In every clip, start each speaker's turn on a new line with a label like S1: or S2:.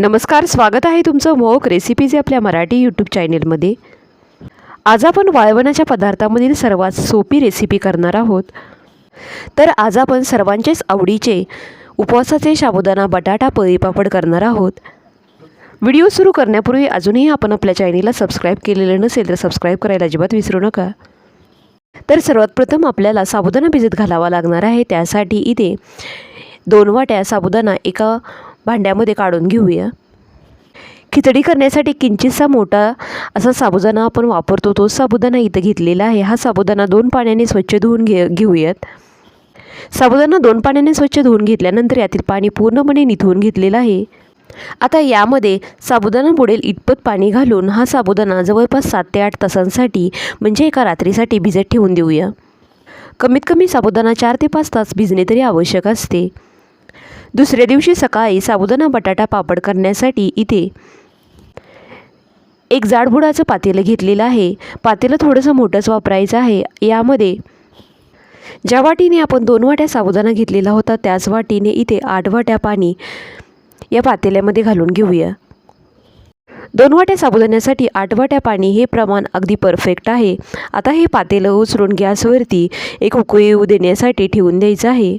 S1: नमस्कार स्वागत आहे तुमचं मोहक रेसिपीज आपल्या मराठी यूट्यूब चॅनेलमध्ये आज आपण वाळवणाच्या पदार्थामधील सर्वात सोपी रेसिपी करणार आहोत. तर आज आपण सर्वांचेच आवडीचे उपवासाचे साबुदाणा बटाटा पळीपापड करणार आहोत. व्हिडिओ सुरू करण्यापूर्वी अजूनही आपण आपल्या चॅनेलला सबस्क्राईब केलेलं नसेल तर सबस्क्राईब करायला अजिबात विसरू नका. तर सर्वात प्रथम आपल्याला साबुदाणा भिजत घालावा लागणार आहे. त्यासाठी इथे दोन वाट्या साबुदाणा एका भांड्यामध्ये काढून घेऊया. खिचडी करण्यासाठी किंचितसा मोठा असा साबुदाणा आपण वापरतो. तोच साबुदाणा इथं घेतलेला आहे. हा साबुदाणा दोन पाण्याने स्वच्छ धुवून घे घेऊयात. साबुदाणा दोन पाण्याने स्वच्छ धुवून घेतल्यानंतर यातील पाणी पूर्णपणे निथवून घेतलेलं आहे. आता यामध्ये साबुदाणा बुडेल इतपत पाणी घालून हा साबुदाणा जवळपास सात ते आठ तासांसाठी म्हणजे एका रात्रीसाठी भिजत ठेवून देऊया. कमीत कमी साबुदाणा चार ते पाच तास भिजणे तरी आवश्यक असते. दुसऱ्या दिवशी सकाळी साबुदाणा बटाटा पापड करण्यासाठी इथे एक जाडबुडाचं पातेलं घेतलेलं आहे. पातेलं थोडंसं मोठंच वापरायचं आहे. यामध्ये ज्या वाटीने आपण दोन वाट्या साबुदाणा घेतलेला होता त्याच वाटीने इथे आठ वाट्या पाणी या पातेल्यामध्ये घालून घेऊया. दोन वाट्या साबुदाण्यासाठी आठ वाट्या पाणी हे प्रमाण अगदी परफेक्ट आहे. आता हे पातेलं उचलून गॅसवरती एक उकळी येऊ देण्यासाठी ठेवून द्यायचं आहे.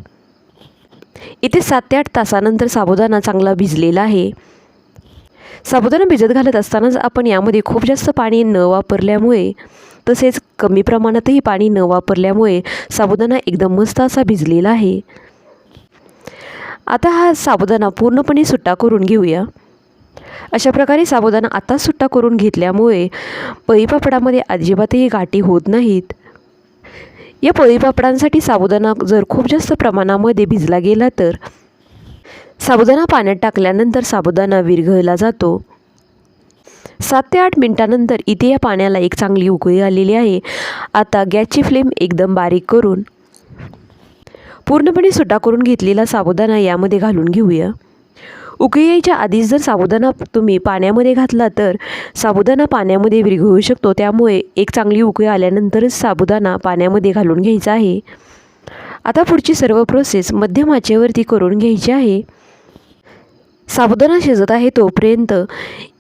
S1: इथे सात ते आठ तासानंतर साबुदाणा चांगला भिजलेला आहे. साबुदाणा भिजत घालत असतानाच आपण यामध्ये खूप जास्त पाणी न वापरल्यामुळे तसेच कमी प्रमाणातही पाणी न वापरल्यामुळे साबुदाणा एकदम मस्त असा भिजलेला आहे. आता हा साबुदाणा पूर्णपणे सुट्टा करून घेऊया. अशा प्रकारे साबुदाणा आता सुट्टा करून घेतल्यामुळे पळीपापडामध्ये अजिबातही गाठी होत नाहीत. या पळीपापडांसाठी साबुदाणा जर खूप जास्त प्रमाणामध्ये भिजला गेला तर? साबुदाणा पाण्यात टाकल्यानंतर साबुदाणा विरघळला जातो. सात ते आठ मिनटानंतर इथे या पाण्याला एक चांगली उकळी आलेली आहे. आता गॅसची फ्लेम एकदम बारीक करून पूर्णपणे सुटा करून घेतलेला साबुदाणा यामध्ये घालून घेऊया. उकळी यायच्या आधीच जर साबुदाणा तुम्ही पाण्यामध्ये घातला तर साबुदाणा पाण्यामध्ये विरघळू शकतो. त्यामुळे एक चांगली उकळी आल्यानंतरच साबुदाणा पाण्यामध्ये घालून घ्यायचा आहे. आता पुढची सर्व प्रोसेस मध्यम आचेवरती करून घ्यायची आहे. साबुदाणा शिजत आहे तोपर्यंत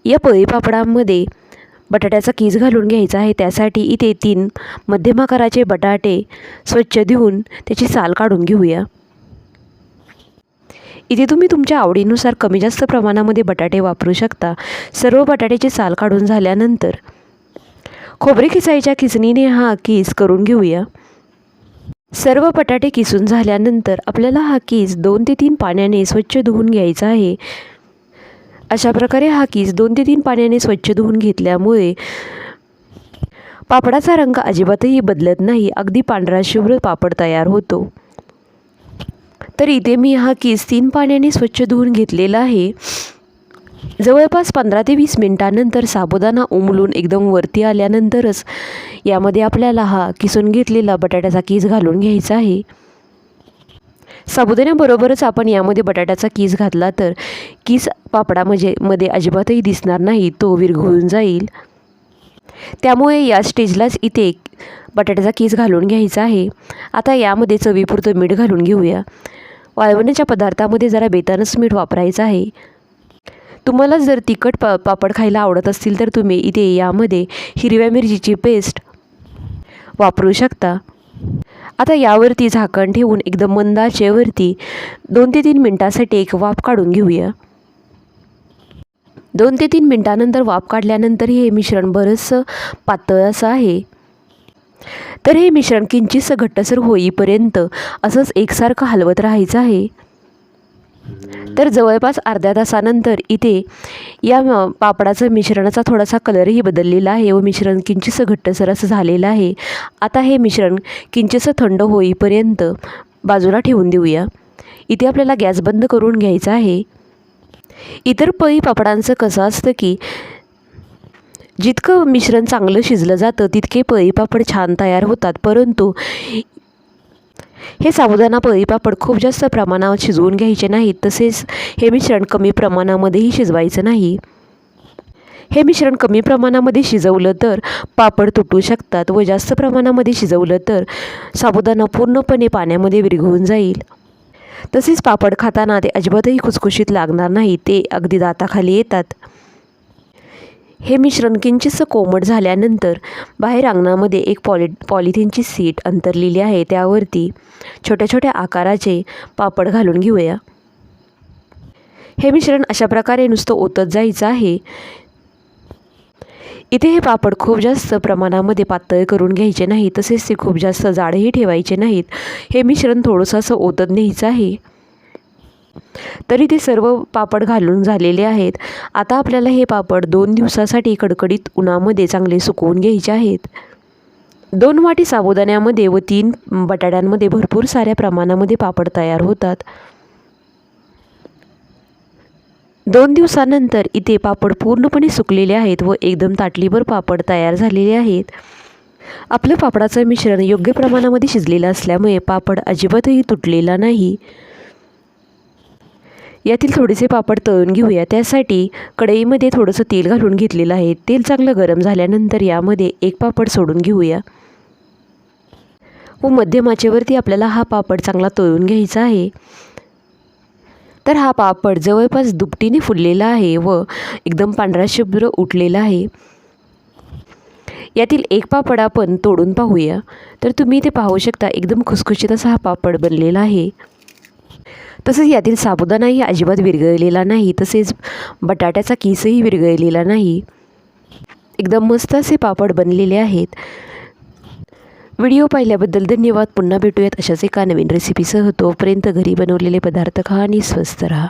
S1: या पळीपापडांमध्ये बटाट्याचा कीस घालून घ्यायचा आहे. त्यासाठी इथे तीन मध्यम आकाराचे बटाटे स्वच्छ धुवून त्याची साल काढून घेऊया. इथे तुम्ही तुमच्या आवडीनुसार कमी जास्त प्रमाणामध्ये बटाटे वापरू शकता. सर्व बटाट्याची साल काढून झाल्यानंतर खोबरे खिसायच्या खिचणीने हा कीस करून घेऊया. सर्व बटाटे किसून झाल्यानंतर आपल्याला हा कीस दोन ते तीन पाण्याने स्वच्छ धुवून घ्यायचा आहे. अशा प्रकारे हा कीस दोन ते तीन पाण्याने स्वच्छ धुवून घेतल्यामुळे पापडाचा रंग अजिबातही बदलत नाही. अगदी पांढरा शुभ्र पापड तयार होतो. तर इथे मी हा केस तीन पाण्याने स्वच्छ धुवून घेतलेला आहे. जवळपास पंधरा ते वीस मिनटानंतर साबुदाणा उमलून एकदम वरती आल्यानंतरच यामध्ये आपल्याला हा किसून घेतलेला बटाट्याचा कीस घालून घ्यायचा आहे. साबुदाण्याबरोबरच आपण यामध्ये बटाट्याचा कीस घातला तर कीस पापडा म्हणजे मध्ये अजिबातही दिसणार नाही तो विरघळून जाईल. त्यामुळे या स्टेजलाच इथे बटाट्याचा कीस घालून घ्यायचा आहे. आता यामध्ये चवीपुरतं मीठ घालून घेऊया. वाळवण्याच्या पदार्थामध्ये जरा बेतानच मीठ वापरायचं आहे. तुम्हाला जर तिखट पा पापड खायला आवडत असतील तर तुम्ही इथे यामध्ये हिरव्या मिरचीची पेस्ट वापरू शकता. आता यावरती झाकण ठेवून एकदम मंद आचेवरती दोन ते तीन मिनटासाठी एक वाफ काढून घेऊया. दोन ते तीन मिनटानंतर वाफ काढल्यानंतर हे मिश्रण बरंचसं पातळ असं आहे. तर हे मिश्रण किंचितसं घट्टसर होईपर्यंत असंच एकसारखं हलवत राहायचं आहे. तर जवळपास अर्ध्या तासानंतर इथे या पापडाचं मिश्रणाचा थोडासा कलरही बदललेला आहे व मिश्रण किंचितसं घट्टसर असं झालेलं आहे. आता हे मिश्रण किंचितसं थंड होईपर्यंत बाजूला ठेवून देऊया. इथे आपल्याला गॅस बंद करून घ्यायचा आहे. इतर पळी पापडांचं कसं असतं की जितकं मिश्रण चांगलं शिजलं जातं तितके पळी पापड छान तयार होतात. परंतु हे साबुदाणा पळी पापड खूप जास्त प्रमाणावर शिजवून घ्यायचे नाहीत. तसेच हे मिश्रण कमी प्रमाणामध्येही शिजवायचं नाही. हे मिश्रण कमी प्रमाणामध्ये शिजवलं तर पापड तुटू शकतात व जास्त प्रमाणामध्ये शिजवलं तर साबुदाणा पूर्णपणे पाण्यामध्ये विरघळून जाईल. तसेच पापड खाताना ते अजिबातही खुसखुशीत लागणार नाही ते अगदी दाताखाली येतात. हे मिश्रण किंचितसं कोमट झाल्यानंतर बाहेर अंगणामध्ये एक पॉलि पॉलिथिनची सीट अंतरलेली आहे. त्यावरती छोट्या छोट्या आकाराचे पापड घालून घेऊया. हे मिश्रण अशा प्रकारे नुसतं ओतत जायचं आहे. इथे हे पापड खूप जास्त प्रमाणामध्ये पातळ करून घ्यायचे नाही तसेच ते खूप जास्त जाडही ठेवायचे नाहीत. हे मिश्रण थोडंसं असं ओतत न्यायचं आहे. तरी ते सर्व पापड घालून झालेले आहेत. आता आपल्याला हे पापड दोन दिवसासाठी कडकडीत उन्हामध्ये चांगले सुकवून घ्यायचे आहेत. दोन वाटी साबुदाण्यामध्ये व तीन बटाट्यांमध्ये भरपूर साऱ्या प्रमाणामध्ये पापड तयार होतात. दोन दिवसानंतर इथे पापड पूर्णपणे सुकलेले आहेत व एकदम ताटलीभर पापड तयार झालेले आहेत. आपलं पापडाचं मिश्रण योग्य प्रमाणामध्ये शिजलेलं असल्यामुळे पापड अजिबातही तुटलेला नाही. यातील थोडेसे पापड तळून घेऊया. त्यासाठी कढईमध्ये थोडंसं तेल घालून घेतलेलं आहे. तेल चांगलं गरम झाल्यानंतर यामध्ये एक पापड सोडून घेऊया. व मध्यमाचेवरती आपल्याला हा पापड चांगला तळून घ्यायचा आहे. तर हा पापड जवळपास दुपटीने फुललेला आहे व एकदम पांढरा शुभ्र उठलेला आहे. यातील एक पापड आपण तोडून पाहूया. तर तुम्ही ते पाहू शकता एकदम खुसखुशीत असा हा पापड बनलेला आहे. तसेच यातील साबुदाणाही अजिबात विरघळलेला नाही. तसेच बटाट्याचा किसही विरघळलेला नाही. एकदम मस्त असे पापड बनलेले आहेत. व्हिडिओ पाहिल्याबद्दल धन्यवाद. पुन्हा भेटूयात अशाच एका नवीन रेसिपीसह तोपर्यंत घरी बनवलेले पदार्थ खा आणि स्वस्त राहा.